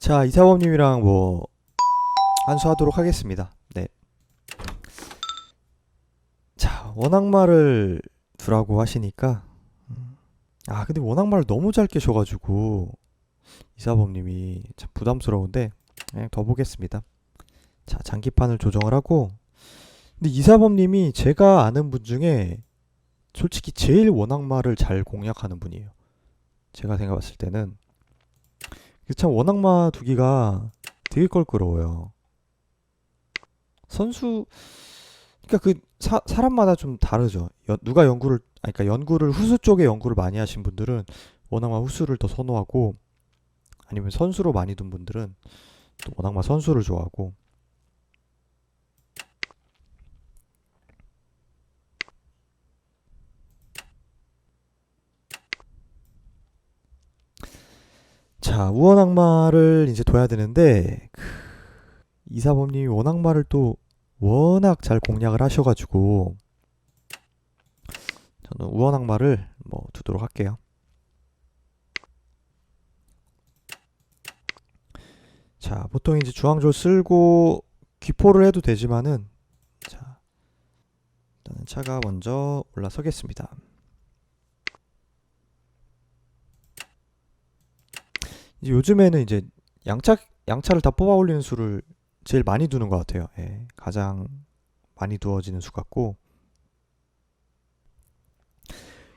자, 이사범님이랑 뭐 한수하도록 하겠습니다. 네. 자, 원악말을 두라고 하시니까 음. 아, 근데 원악말을 너무 잘 깨셔가지고 이사범님이 참 부담스러운데 그냥 더 보겠습니다. 자, 장기판을 조정을 하고 근데 이사범님이 제가 아는 분 중에 솔직히 제일 원악말을 잘 공략하는 분이에요. 제가 생각했을 때는 그 참 원악마 두기가 되게 껄끄러워요. 선수 그러니까 그 사, 사람마다 좀 다르죠. 연- 누가 연구를 아니 그러니까 연구를 후수 쪽에 연구를 많이 하신 분들은 원악마 후수를 더 선호하고 아니면 선수로 많이 둔 분들은 또 원악마 선수를 좋아하고 자, 우원 악마를 이제 둬야 되는데 그, 이사범님이 원 악마를 또 워낙 잘 공략을 하셔가지고 저는 우원 악마를 뭐 두도록 할게요. 자, 보통 이제 주황조 쓸고 귀포를 해도 되지만은 자, 일단은 차가 먼저 올라서겠습니다. 이제 요즘에는 이제 양차 양차를 다 뽑아 올리는 수를 제일 많이 두는 것 같아요. 예, 가장 많이 두어지는 수 같고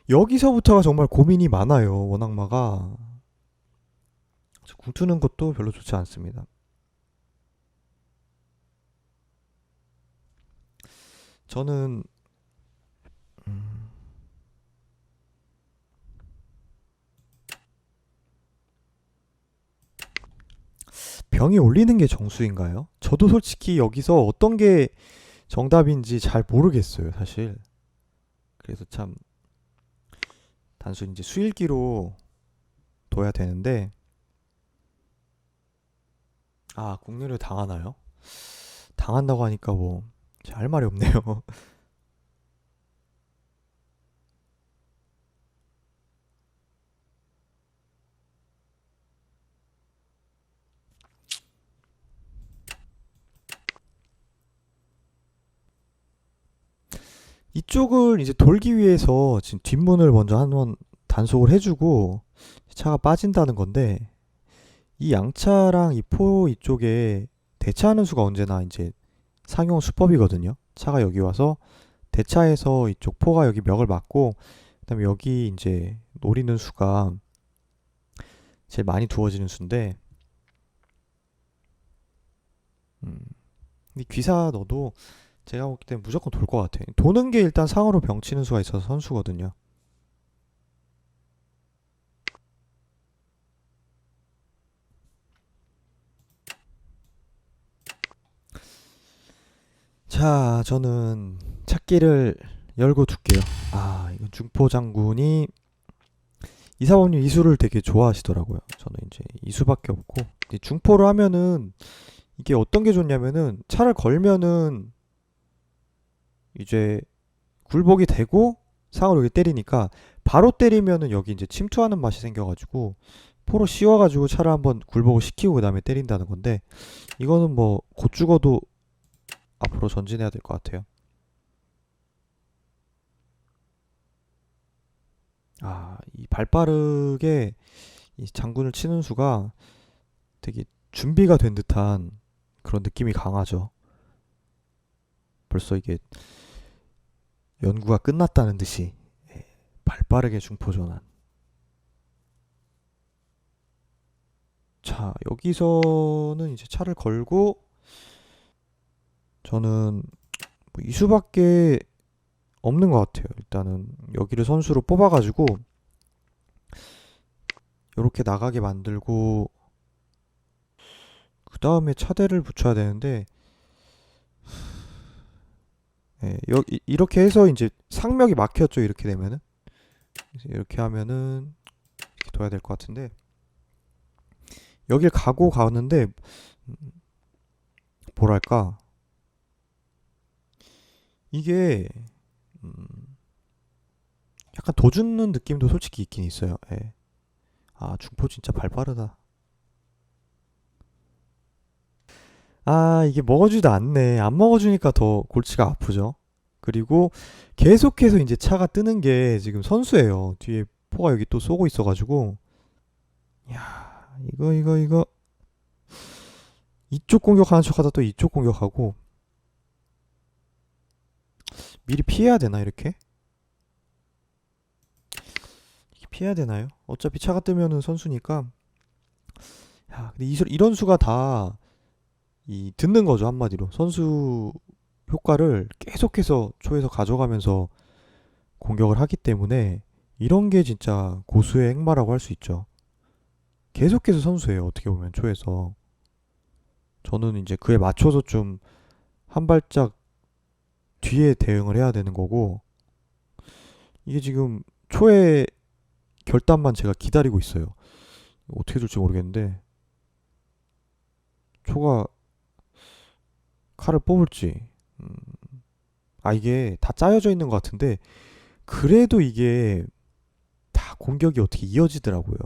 여기서부터가 정말 고민이 많아요. 원악마가 궁투는 것도 별로 좋지 않습니다. 저는 음, 병이 올리는 게 정수인가요? 저도 솔직히 여기서 어떤 게 정답인지 잘 모르겠어요, 사실. 그래서 참 단순히 이제 수일기로 둬야 되는데 아, 국내를 당하나요? 당한다고 하니까 뭐할 말이 없네요. 이쪽을 이제 돌기 위해서 지금 뒷문을 먼저 한 번 단속을 해주고 차가 빠진다는 건데 이 양차랑 이 포 이쪽에 대차하는 수가 언제나 이제 상용 수법이거든요. 차가 여기 와서 대차해서 이쪽 포가 여기 멱을 맞고 그다음에 여기 이제 노리는 수가 제일 많이 두어지는 수인데 음. 이 귀사 너도 제가 보기 때문에 무조건 돌 것 같아. 도는 게 일단 상으로 병치는 수가 있어서 선수거든요. 자, 저는 찾기를 열고 둘게요. 아, 이거 중포 장군이 이사범님 이수를 되게 좋아하시더라고요. 저는 이제 이수밖에 없고 중포를 하면은 이게 어떤 게 좋냐면은 차를 걸면은 이제 굴복이 되고 상으로 이렇게 때리니까 바로 때리면은 여기 이제 침투하는 맛이 생겨가지고 포로 씌워가지고 차를 한번 굴복을 시키고 그 다음에 때린다는 건데 이거는 뭐 곧 죽어도 앞으로 전진해야 될 것 같아요. 아, 이 발빠르게 이 장군을 치는 수가 되게 준비가 된 듯한 그런 느낌이 강하죠. 벌써 이게 연구가 끝났다는 듯이 예, 발빠르게 중포 전환. 자, 여기서는 이제 차를 걸고 저는 뭐 이수밖에 없는 것 같아요. 일단은 여기를 선수로 뽑아가지고 이렇게 나가게 만들고 그 다음에 차대를 붙여야 되는데 예, 여, 이- 이렇게 해서 이제 상명이 막혔죠. 이렇게 되면은 이렇게 하면은 이렇게 둬야 될 것 같은데 여길 가고 가는데 음, 뭐랄까 이게 음, 약간 도주는 느낌도 솔직히 있긴 있어요. 예. 아 중포 진짜 발 빠르다. 아, 이게 먹어주지도 않네. 안 먹어주니까 더 골치가 아프죠. 그리고 계속해서 이제 차가 뜨는 게 지금 선수예요. 뒤에 포가 여기 또 쏘고 있어가지고. 야, 이거, 이거, 이거. 이쪽 공격하는 척 하다 또 이쪽 공격하고. 미리 피해야 되나, 이렇게? 이렇게 피해야 되나요? 어차피 차가 뜨면은 선수니까. 야, 근데 이, 이런 수가 다 이 듣는 거죠 한마디로 선수 효과를 계속해서 초에서 가져가면서 공격을 하기 때문에 이런 게 진짜 고수의 행마라고 할 수 있죠. 계속해서 선수예요 어떻게 보면 초에서 저는 이제 그에 맞춰서 좀 한 발짝 뒤에 대응을 해야 되는 거고 이게 지금 초의 결단만 제가 기다리고 있어요. 어떻게 될지 모르겠는데 초가 칼을 뽑을지. 음, 아, 이게 다 짜여져 있는 것 같은데, 그래도 이게 다 공격이 어떻게 이어지더라고요.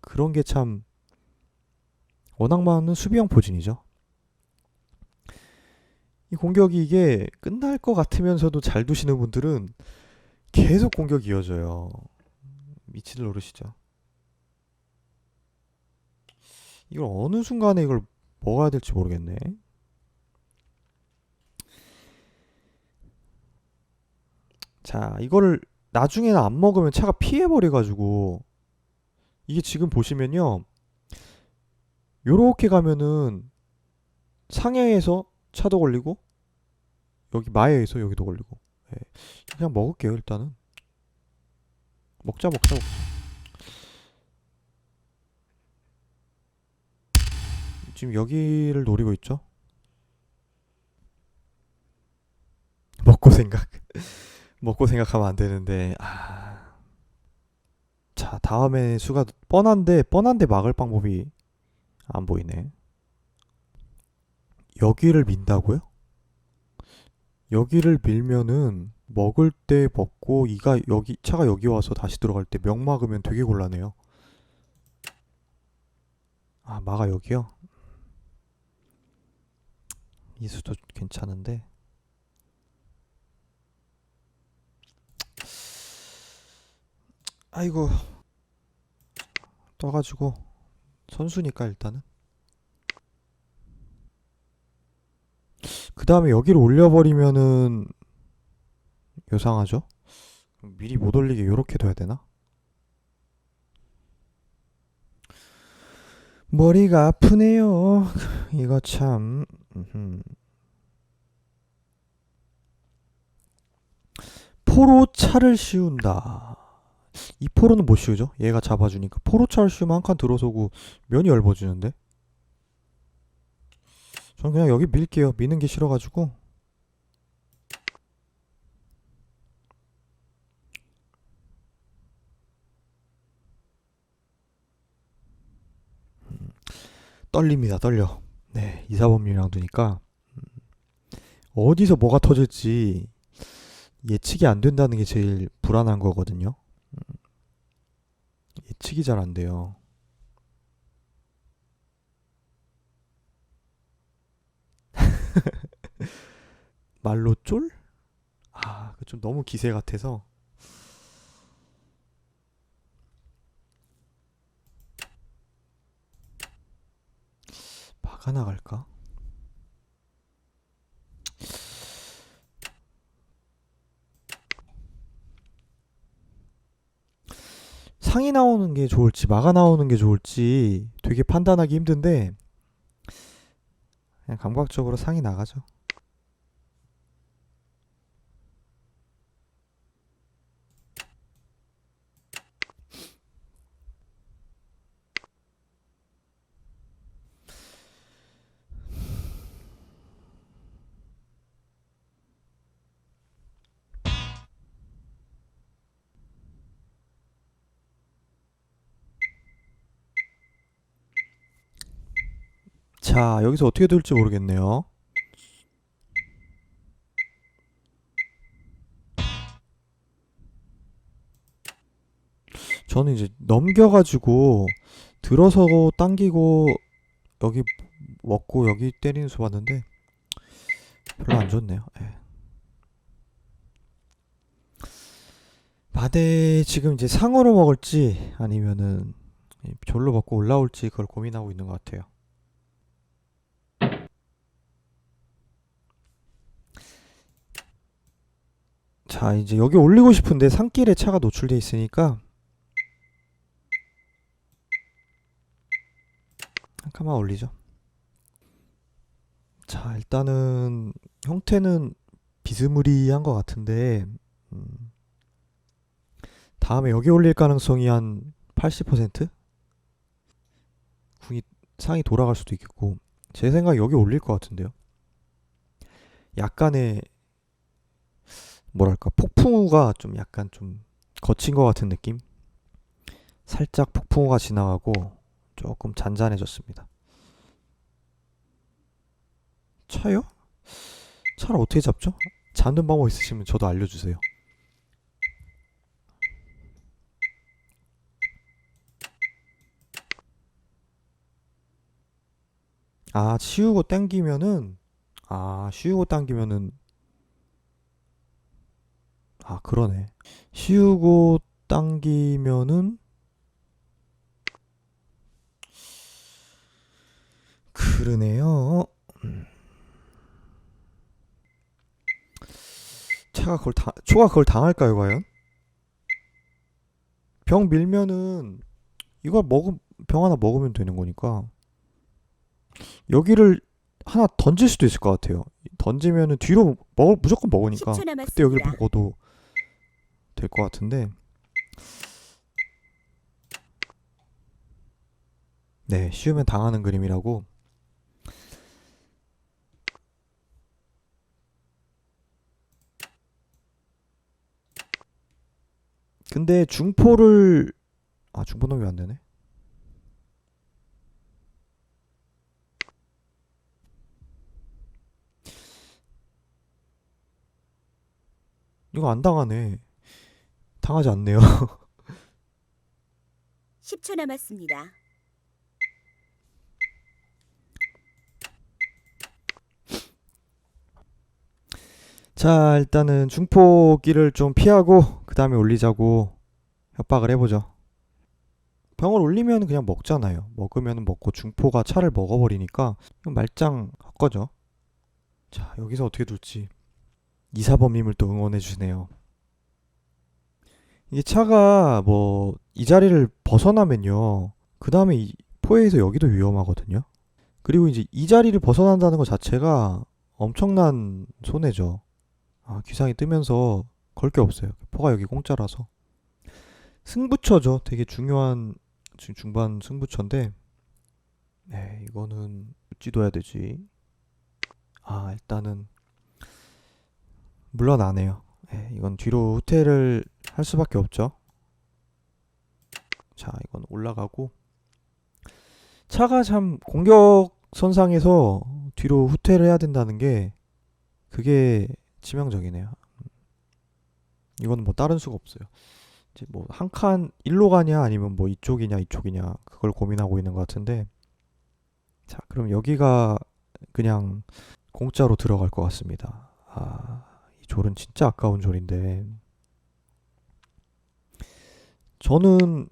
그런 게 참, 워낙 많은 수비형 포진이죠. 이 공격이 이게 끝날 것 같으면서도 잘 두시는 분들은 계속 공격이 이어져요. 미치들 노릇이죠. 이걸 어느 순간에 이걸 먹어야 될지 모르겠네. 자, 이거를 나중에는 안 먹으면 차가 피해버려가지고 이게 지금 보시면요. 요렇게 가면은 상해에서 차도 걸리고 여기 마해에서 여기도 걸리고. 예. 그냥 먹을게요 일단은. 먹자 먹자 먹자. 지금 여기를 노리고 있죠? 먹고 생각 먹고 생각하면 안 되는데 아... 자 다음에 수가 뻔한데 뻔한데 막을 방법이 안 보이네 여기를 민다고요? 여기를 밀면은 먹을 때 먹고 이가 여기 차가 여기 와서 다시 들어갈 때 명 막으면 되게 곤란해요 아 마가 여기요? 이 수도 괜찮은데 아이고 떠가지고 선수니까 일단은 그 다음에 여기를 올려버리면은 요상하죠? 미리 못 올리게 요렇게 둬야 되나? 머리가 아프네요 이거 참. 포로 차를 씌운다 이 포로는 못 씌우죠? 얘가 잡아주니까 포로 차를 씌우면 한 칸 들어서고 면이 얇아지는데? 전 그냥 여기 밀게요. 미는 게 싫어가지고. 음, 떨립니다. 떨려. 네, 이사범님이랑 두니까 음, 어디서 뭐가 터질지 예측이 안 된다는 게 제일 불안한 거거든요. 음, 예측이 잘 안 돼요. 말로 쫄? 아, 그 좀 너무 기세 같아서. 막아 나갈까? 상이 나오는 게 좋을지 막아 나오는 게 좋을지 되게 판단하기 힘든데 그냥 감각적으로 상이 나가죠. 자, 여기서 어떻게 될지 모르겠네요. 저는 이제 넘겨가지고 들어서고 당기고 여기 먹고 여기 때리는 수 봤는데 별로 안 좋네요. 예. 마대 지금 이제 상어로 먹을지 아니면은 이 졸로 먹고 올라올지 그걸 고민하고 있는 것 같아요. 자, 이제 여기 올리고 싶은데 산길에 차가 노출돼 있으니까 한 칸만 올리죠. 자, 일단은 형태는 비스무리한 것 같은데 음, 다음에 여기 올릴 가능성이 한 80%? 궁이 상이 돌아갈 수도 있겠고 제 생각 여기 올릴 것 같은데요. 약간의 뭐랄까 폭풍우가 좀 약간 좀 거친 것 같은 느낌? 살짝 폭풍우가 지나가고 조금 잔잔해졌습니다. 차요? 차를 어떻게 잡죠? 잡는 방법 있으시면 저도 알려주세요. 아, 치우고 당기면은, 아, 쉬우고 당기면은, 아, 그러네. 쉬우고 당기면은, 그러네요. 음. 차가 그걸 당, 초가 그걸 당할까요, 과연? 병 밀면은, 이걸 먹음, 병 하나 먹으면 되는 거니까. 여기를 하나 던질 수도 있을 것 같아요. 던지면은 뒤로 먹을 무조건 먹으니까 10초 남았습니다. 그때 여기를 먹어도 될 것 같은데. 네, 쉬우면 당하는 그림이라고. 근데 중포를 아 중포 넘이 안 되네. 이거 안 당하네. 당하지 않네요. 10초 남았습니다. 자, 일단은 중포기를 좀 피하고 그 다음에 올리자고 협박을 해보죠. 병을 올리면 그냥 먹잖아요. 먹으면 먹고 중포가 차를 먹어버리니까 말짱 헛거죠. 자, 여기서 어떻게 둘지 이사범님을 또 응원해 주시네요. 이게 차가 뭐 이 자리를 벗어나면요. 그 다음에 이 포에서 여기도 위험하거든요. 그리고 이제 이 자리를 벗어난다는 것 자체가 엄청난 손해죠. 아, 귀상이 뜨면서 걸 게 없어요. 포가 여기 공짜라서. 승부처죠. 되게 중요한 지금 중반 승부처인데. 네, 이거는 어찌둬야 되지? 아, 일단은 물러나네요. 네, 이건 뒤로 후퇴를 할 수밖에 없죠. 자, 이건 올라가고 차가 참 공격 선상에서 뒤로 후퇴를 해야 된다는 게 그게 치명적이네요. 이건 뭐 다른 수가 없어요. 이제 뭐 한 칸 일로 가냐 아니면 뭐 이쪽이냐 이쪽이냐 그걸 고민하고 있는 것 같은데 자 그럼 여기가 그냥 공짜로 들어갈 것 같습니다. 아, 이 졸은 진짜 아까운 졸인데 저는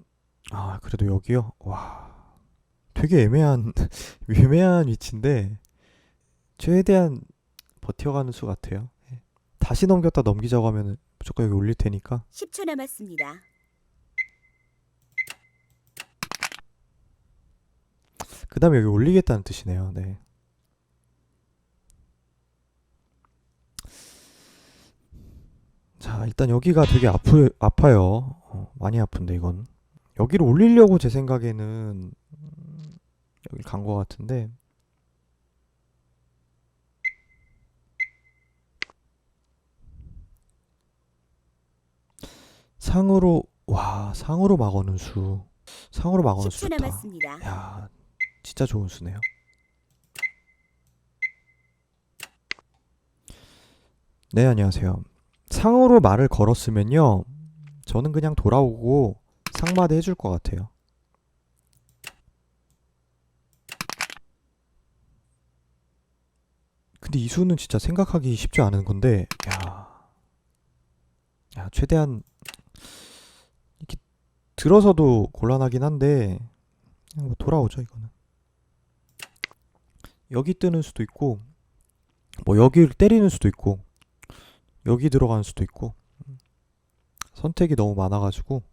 아 그래도 여기요 와 되게 애매한 애매한 위치인데 최대한 버텨가는 수 같아요. 예. 다시 넘겼다 넘기자고 하면은 무조건 여기 올릴 테니까 10초 남았습니다. 그 다음에 여기 올리겠다는 뜻이네요. 네. 자, 일단 여기가 되게 아프, 아파요. 어, 많이 아픈데, 이건. 여기를 올리려고 제 생각에는, 음, 여기 간 것 같은데, 상으로, 와, 상으로 막어는 수. 상으로 막어는 수 10초 좋다. 남았습니다. 야, 진짜 좋은 수네요. 네, 안녕하세요. 상으로 말을 걸었으면요. 저는 그냥 돌아오고 상마대 해줄 것 같아요. 근데 이 수는 진짜 생각하기 쉽지 않은 건데, 야, 야 최대한 이렇게 들어서도 곤란하긴 한데, 그냥 뭐 돌아오죠 이거는. 여기 뜨는 수도 있고, 뭐 여기를 때리는 수도 있고, 여기 들어가는 수도 있고, 음. 선택이 너무 많아가지고,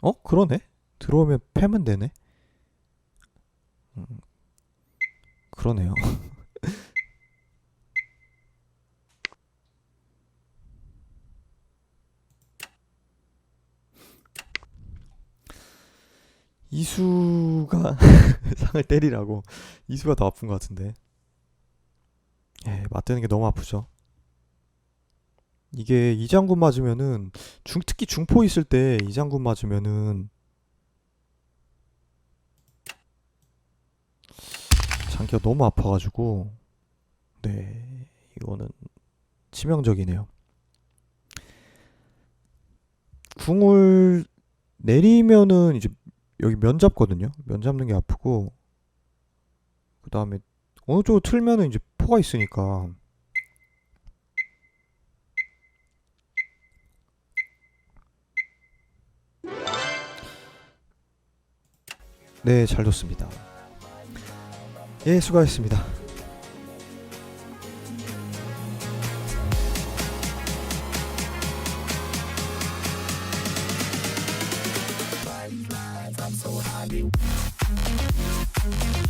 어 그러네? 들어오면 패면 되네. 음, 그러네요. 이수가 상을 때리라고 이수가 더 아픈 것 같은데. 예, 맞대는 게 너무 아프죠. 이게 이장군 맞으면은 중 특히 중포 있을 때 이장군 맞으면은 장기가 너무 아파가지고 네 이거는 치명적이네요. 궁을 내리면은 이제 여기 면 잡거든요. 면 잡는 게 아프고 그 다음에 어느 쪽으로 틀면은 이제 포가 있으니까 네, 잘 뒀습니다. 예, 수고하셨습니다.